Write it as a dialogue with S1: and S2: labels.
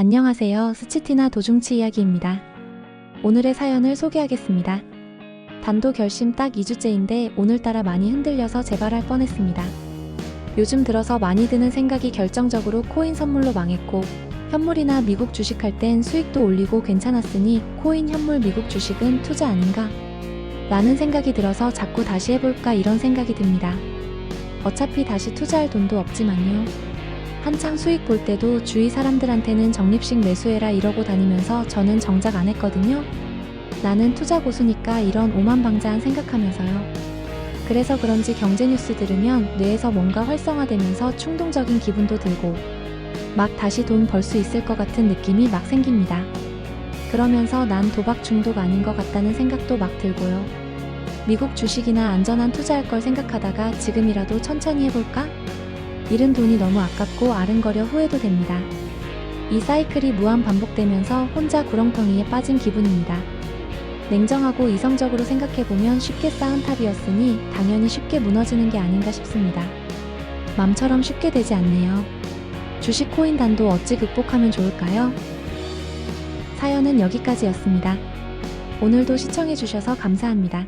S1: 안녕하세요. 스치티나 도중치 이야기입니다. 오늘의 사연을 소개하겠습니다. 단도 결심 딱 2주째인데 오늘따라 많이 흔들려서 재발할 뻔했습니다. 요즘 들어서 많이 드는 생각이 결정적으로 코인 선물로 망했고 현물이나 미국 주식할 땐 수익도 올리고 괜찮았으니 코인 현물 미국 주식은 투자 아닌가? 라는 생각이 들어서 자꾸 다시 해볼까 이런 생각이 듭니다. 어차피 다시 투자할 돈도 없지만요. 한창 수익 볼 때도 주위 사람들한테는 적립식 매수해라 이러고 다니면서 저는 정작 안 했거든요. 나는 투자 고수니까 이런 오만방자한 생각하면서요. 그래서 그런지 경제 뉴스 들으면 뇌에서 뭔가 활성화되면서 충동적인 기분도 들고 막 다시 돈 벌 수 있을 것 같은 느낌이 막 생깁니다. 그러면서 난 도박 중독 아닌 것 같다는 생각도 막 들고요. 미국 주식이나 안전한 투자할 걸 생각하다가 지금이라도 천천히 해볼까? 잃은 돈이 너무 아깝고 아른거려 후회도 됩니다. 이 사이클이 무한 반복되면서 혼자 구렁텅이에 빠진 기분입니다. 냉정하고 이성적으로 생각해보면 쉽게 쌓은 탑이었으니 당연히 쉽게 무너지는 게 아닌가 싶습니다. 맘처럼 쉽게 되지 않네요. 주식 코인 단도 어찌 극복하면 좋을까요? 사연은 여기까지였습니다. 오늘도 시청해주셔서 감사합니다.